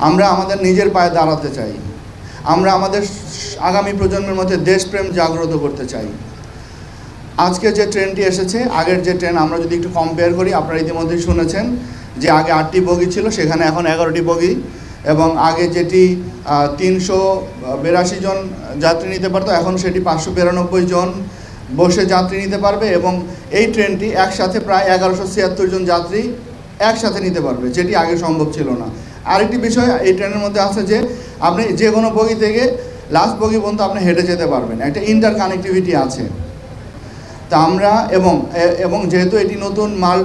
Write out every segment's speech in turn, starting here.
আমরা আমাদের নিজের পায়ে দাঁড়াতে চাই। আমরা আমাদের আগামী প্রজন্মের মধ্যে দেশপ্রেম জাগ্রত করতে চাই। আজকে যে ট্রেনটি এসেছে, আগের যে ট্রেন আমরা যদি একটু কম্পেয়ার করি, আপনারা ইতিমধ্যেই শুনেছেন যে আগে আটটি বগি ছিল, সেখানে এখন এগারোটি বগি এবং আগে যেটি তিনশো বিরাশি জন যাত্রী নিতে পারতো, এখন সেটি পাঁচশো বিরানব্বই জন বসে যাত্রী নিতে পারবে এবং এই ট্রেনটি একসাথে প্রায় এগারোশো ছিয়াত্তর জন যাত্রী একসাথে নিতে পারবে, যেটি আগে সম্ভব ছিল না। আরেকটি বিষয় এই ট্রেনের মধ্যে আছে যে আপনি যে কোনো বগি থেকে লাস্ট বগি পর্যন্ত আপনি হেঁটে যেতে পারবেন। একটা ইন্টার কানেক্টিভিটি আছে। তা আমরা এবং এবং যেহেতু এটি নতুন মাল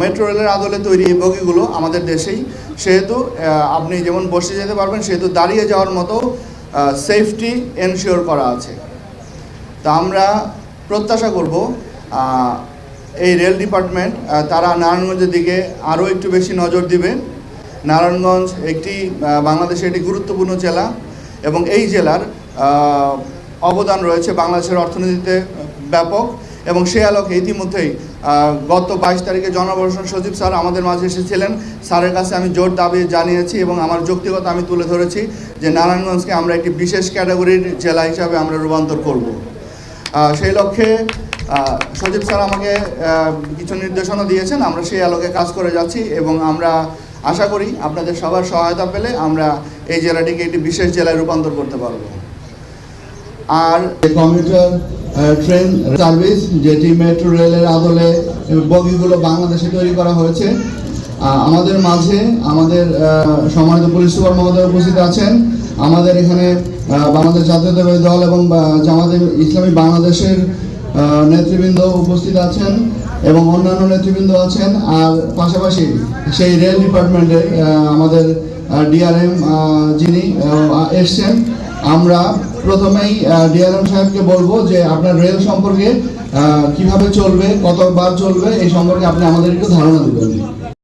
মেট্রো রেলের আদলে তৈরি এই বগিগুলো আমাদের দেশেই, সেহেতু আপনি যেমন বসে যেতে পারবেন, সেহেতু দাঁড়িয়ে যাওয়ার মতো সেফটি এনশিওর করা আছে। তা আমরা প্রত্যাশা করব এই রেল ডিপার্টমেন্ট তারা নারায়ণগঞ্জের দিকে আরও একটু বেশি নজর দিবে। নারায়ণগঞ্জ একটি বাংলাদেশের একটি গুরুত্বপূর্ণ জেলা এবং এই জেলার অবদান রয়েছে বাংলাদেশের অর্থনীতিতে ব্যাপক এবং সে আলোকে ইতিমধ্যেই গত বাইশ তারিখে জনবর্ষণ সচিব স্যার আমাদের মাঝে এসেছিলেন। স্যারের কাছে আমি জোর দাবি জানিয়েছি এবং আমার যৌক্তিকতা আমি তুলে ধরেছি যে নারায়ণগঞ্জকে আমরা একটি বিশেষ ক্যাটাগরির জেলা হিসাবে আমরা রূপান্তর করব। সেই লক্ষ্যে সচিব স্যার আমাকে কিছু নির্দেশনা দিয়েছেন। আমরা সেই আলোকে কাজ করে যাচ্ছি এবং আমরা আশা করি আপনাদের সবার সহায়তা পেলে আমরা এই জেলাটিকে একটি বিশেষ জেলায় রূপান্তর করতে পারব। আর কমিউটার ট্রেন সার্ভিস যেটি মেট্রো রেলের আদলে বগিগুলো বাংলাদেশে তৈরি করা হয়েছে আমাদের মাঝে আমাদের সম্মানিত পুলিশ সুপার মহোদয় উপস্থিত আছেন। আমাদের এখানে বাংলাদেশ জাতীয়তাবাদী দল এবং বা- জামাতে ইসলামী বাংলাদেশের নেতৃবৃন্দ উপস্থিত আছেন। এবং অন্যান্য নেতৃবৃন্দ আছেন, আর পাশাপাশি সেই রেল ডিপার্টমেন্টে আমাদের ডিআরএম যিনি এসছেন, আমরা প্রথমেই ডিআরএম সাহেবকে বলব যে আপনার রেল সম্পর্কে কীভাবে চলবে, কতবার চলবে, এই সম্পর্কে আপনি আমাদের একটু ধারণা দেবেন।